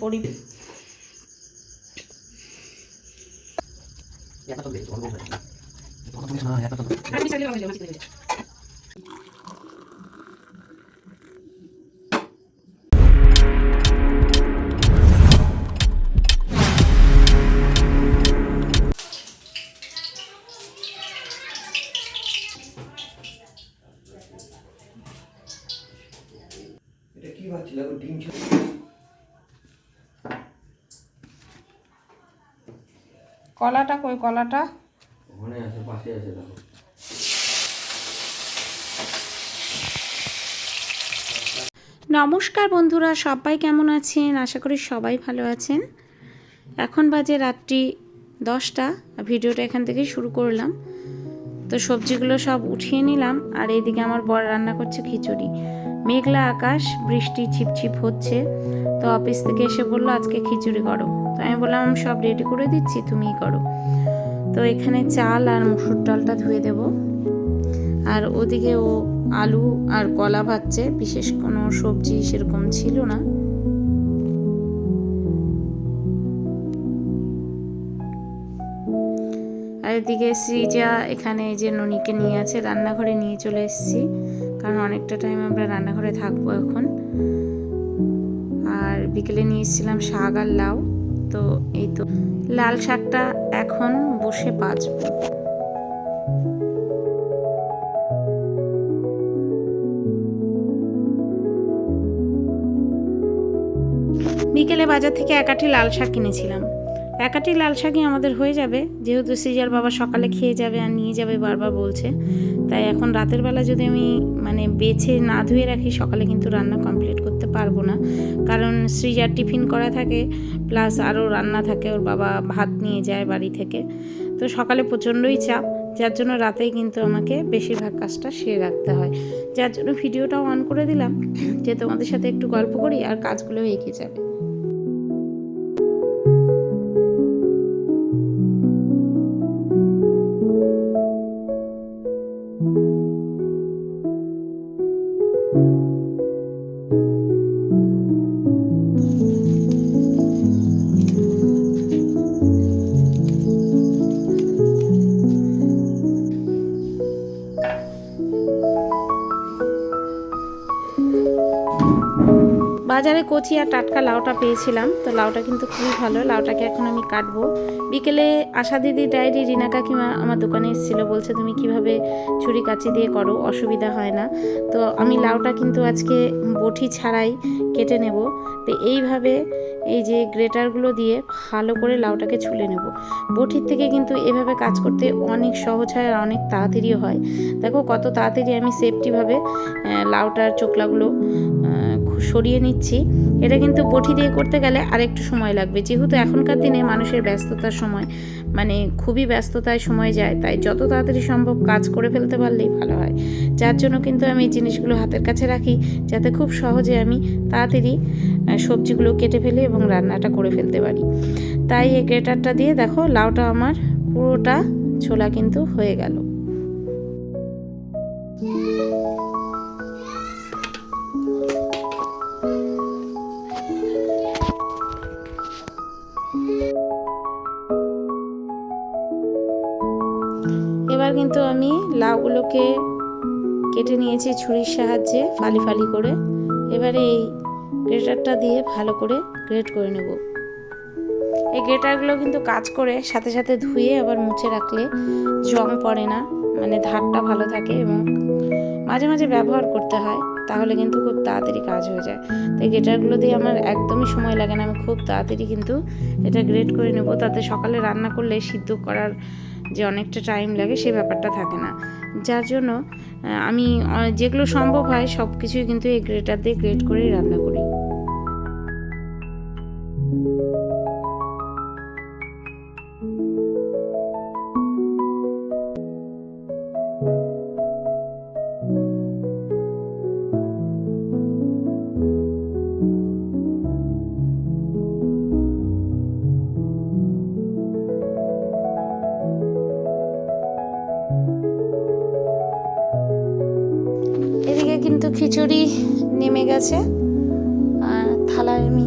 পরি এটা কি ভাবছিল ডিম কলাটা কই কলাটা? ওখানে আছে পাশে আছে দেখো। নমস্কার বন্ধুরা সবাই কেমন আছেন? আশা করি সবাই ভালো আছেন। এখন বাজে রাত্রি দশটা ভিডিওটা এখান থেকেই শুরু করলাম। তো সবজিগুলো সব উঠিয়ে নিলাম আর এইদিকে আমার বর রান্না করছে খিচুড়ি। মেঘলা আকাশ বৃষ্টি ছিপছিপ হচ্ছে তো অফিস থেকে এসে বলল আজকে খিচুড়ি করো। তো আমি বললাম আমি সব রেডি করে দিচ্ছি, তুমিই করো। তো এখানে চাল আর মুসুর ডালটা ধুয়ে দেবো। আর ওদিকে ও আলু আর কলা ভাজছে, বিশেষ কোনো সবজি সেরকম ছিল না। আর এদিকে সৃজা এখানে যে ননিকে নিয়ে আছে, রান্নাঘরে নিয়ে চলে এসেছি। কারণ অনেকটা টাইম আমরা রান্নাঘরে থাকব এখন। আর বিকেলে নিয়ে এসেছিলাম শাক আর লাউ। তো এই তো। লাল শাকটা এখন বসে বাজবো। বিকেলে বাজার থেকে একাঠি লাল শাক কিনেছিলাম। একাটি লাল শাকই আমাদের হয়ে যাবে। যেহেতু সিজার বাবা সকালে খেয়ে যাবে আর নিয়ে যাবে বারবার বলছে। তাই এখন রাতের বেলা যদি আমি মানে বেছে না ধুয়ে রাখি, সকালে কিন্তু রান্না কমপ্লিট করতে পারব না। কারণ সৃজার টিফিন করা থাকে প্লাস আরও রান্না থাকে, ওর বাবা ভাত নিয়ে যায় বাড়ি থেকে। তো সকালে প্রচণ্ডই চাপ, যার জন্য রাতেই কিন্তু আমাকে বেশিরভাগ কাজটা সেরে রাখতে হয়। যার জন্য ভিডিওটাও অন করে দিলাম, যে তোমাদের সাথে একটু গল্প করি আর কাজগুলো এগিয়ে যাবে। কচি আর টাটকা লাউটা পেয়েছিলাম, তো লাউটা কিন্তু খুবই ভালো। লাউটাকে এখন আমি কাটবো। বিকেলে আশা দিদি, ডায়েরি রিনা কাকিমা আমার দোকানে এসেছিল, বলছে তুমি কীভাবে ছুরি কাচি দিয়ে করো, অসুবিধা হয় না। তো আমি লাউটা কিন্তু আজকে বটি ছাড়াই কেটে নেব। তো এইভাবে এই যে গ্রেটারগুলো দিয়ে ভালো করে লাউটাকে ছুলে নেব। বটির থেকে কিন্তু এভাবে কাজ করতে অনেক সহজ হয় আর অনেক তাড়াতাড়িও হয়। দেখো কত তাড়াতাড়ি আমি সেফটিভাবে লাউটার চোকলাগুলো সরিয়ে নিচ্ছি। এটা কিন্তু বটি দিয়ে করতে গেলে আরেকটু সময় লাগবে। যেহেতু এখনকার দিনে মানুষের ব্যস্ততার সময় মানে খুবই ব্যস্ততায় সময় যায়, তাই যত তাড়াতাড়ি সম্ভব কাজ করে ফেলতে পারলেই ভালো হয়। যার জন্য কিন্তু আমি এই জিনিসগুলো হাতের কাছে রাখি, যাতে খুব সহজে আমি তাড়াতাড়ি সবজিগুলো কেটে ফেলি এবং রান্নাটা করে ফেলতে পারি। তাই এই গ্রেটারটা দিয়ে দেখো লাউটা আমার পুরোটা ছোলা কিন্তু হয়ে গেল। লাউগুলোকে কেটে নিয়েছি ছুরির সাহায্যে ফালি ফালি করে। এবারে এই গ্রেটারটা দিয়ে ভালো করে গ্রেট করে নেব। এই গ্রেটারগুলো কিন্তু কাজ করে, সাথে সাথে ধুয়ে আবার মুছে রাখলে জং পড়ে না মানে ধারটা ভালো থাকে এবং মাঝে মাঝে ব্যবহার করতে হয়, তাহলে কিন্তু খুব তাড়াতাড়ি কাজ হয়ে যায়। তাই গ্রেটারগুলো দিয়ে আমার একদমই সময় লাগে না, আমি খুব তাড়াতাড়ি কিন্তু এটা গ্রেট করে নেব। তাতে সকালে রান্না করলে সিদ্ধ করার যে অনেকটা টাইম লাগে, সে ব্যাপারটা থাকে না। যার জন্য আমি যেগুলো সম্ভব হয় সব কিছুই কিন্তু এই গ্রেটার দিয়ে গ্রেট করেই রান্না করি। খিচুড়ি নেমে গেছে। আর থালায় আমি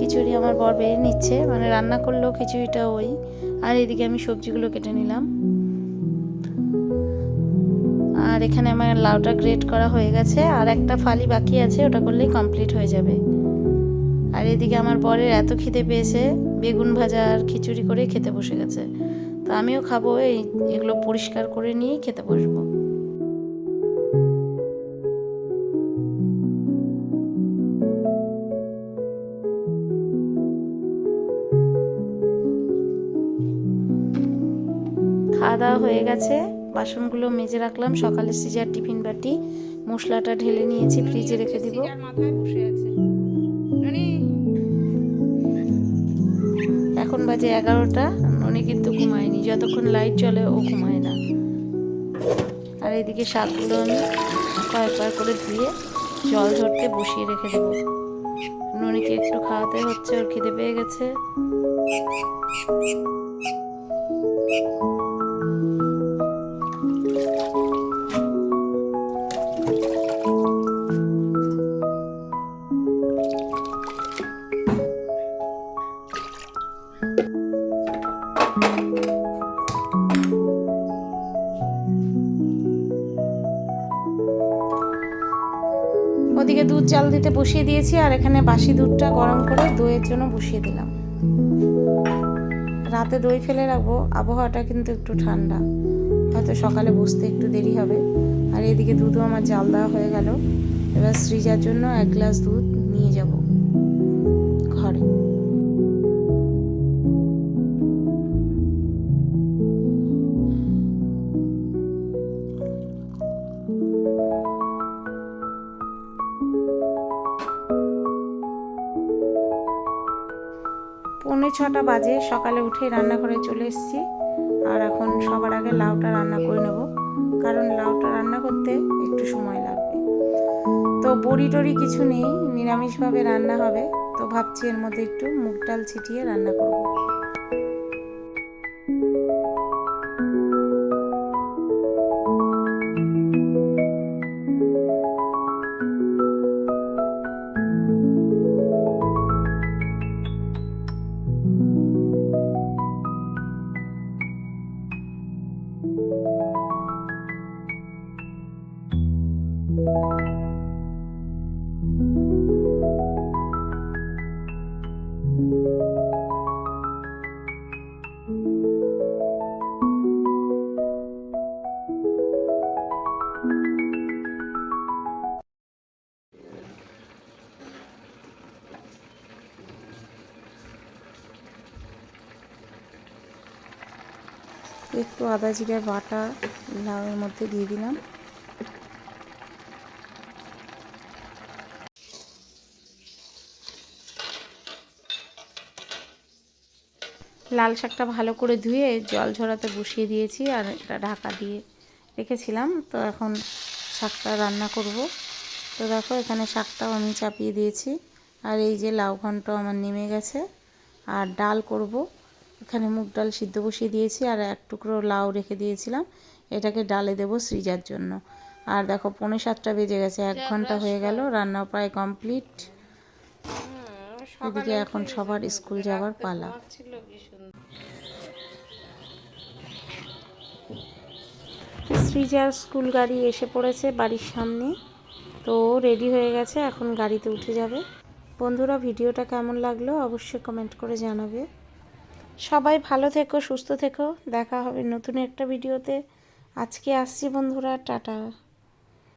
খিচুড়ি আমার বর বেড়ে নিচ্ছে। মানে রান্না করলেও খিচুড়িটা ওই। আর এদিকে আমি সবজিগুলো কেটে নিলাম। আর এখানে আমার লাউটা গ্রেট করা হয়ে গেছে। আর একটা ফালি বাকি আছে, ওটা করলেই কমপ্লিট হয়ে যাবে। আর এদিকে আমার বরের এত খিদে পেয়েছে, বেগুন ভাজা আর খিচুড়ি করে খেতে বসে গেছে। তো আমিও খাব, এই এগুলো পরিষ্কার করে নিয়েই খেতে বসবো। খাওয়া হয়ে গেছে। বাসনগুলো মেজে রাখলাম। সকালে সিজার টিফিন বাটি মশলাটা ঢেলে নিয়েছি ফ্রিজে রেখে দিব। মাথায় বসে আছে। এখন বাজে এগারোটা। উনি কিন্তু ঘুমায়নি। যতক্ষণ লাইট চলে ও ঘুমায় না। আর এদিকে শাকগুলো আমি কয়েকবার করে ধুয়ে জল ঝরতে বসিয়ে রেখে দেবো। ননিকে একটু খাওয়াতে হচ্ছে ওর খিদে পেয়ে গেছে। দিতে বসিয়ে দিয়েছি আর এখানে বাসি দুধটা গরম করে দইয়ের জন্য বসিয়ে দিলাম। রাতে দই ফেলে রাখব, আবহাওয়াটা কিন্তু একটু ঠান্ডা। হয়তো সকালে বসতে একটু দেরি হবে। আর এদিকে দুধও আমার জাল দেওয়া হয়ে গেল। এবার সৃজার জন্য এক গ্লাস দুধ। ছটা বাজে, সকালে উঠে রান্নাঘরে চলে এসেছি। আর এখন সবার আগে লাউটা রান্না করে নেব, কারণ লাউটা রান্না করতে একটু সময় লাগবে। তো বড়ি টড়ি কিছু নেই, নিরামিষভাবে রান্না হবে, তো ভাবছি এর মধ্যে একটু মুগ ডাল ছিটিয়ে রান্না করব। একটু আদা জিরার বাটা লাউয়ের মধ্যে দিয়ে দিলাম। লাল শাকটা ভালো করে ধুয়ে জল ঝরাতে বসিয়ে দিয়েছি আর এটা ঢাকা দিয়ে রেখেছিলাম। তো এখন শাকটা রান্না করব। তো দেখো এখানে শাকটাও আমি চাপিয়ে দিয়েছি। আর এই যে লাউ ঘন্ট আমার নেমে গেছে। আর ডাল করব। এখানে মুগ ডাল সিদ্ধ বসিয়ে দিয়েছি আর এক টুকরো লাউ রেখে দিয়েছিলাম। এটাকে ডালে দেব সৃজার জন্য। আর দেখো পৌনে সাতটা বেজে গেছে এক ঘণ্টা হয়ে গেল রান্না প্রায় কমপ্লিট। এদিকে এখন সবার স্কুল যাওয়ার পালা। সৃজার স্কুল গাড়ি এসে পড়েছে বাড়ির সামনে। তো রেডি হয়ে গেছে এখন গাড়িতে উঠে যাবে। বন্ধুরা ভিডিওটা কেমন লাগল অবশ্যই কমেন্ট করে জানাবে। সবাই ভালো থেকো সুস্থ থেকো। দেখা হবে নতুন একটা ভিডিওতে। আজকে আসছি বন্ধুরা টাটা।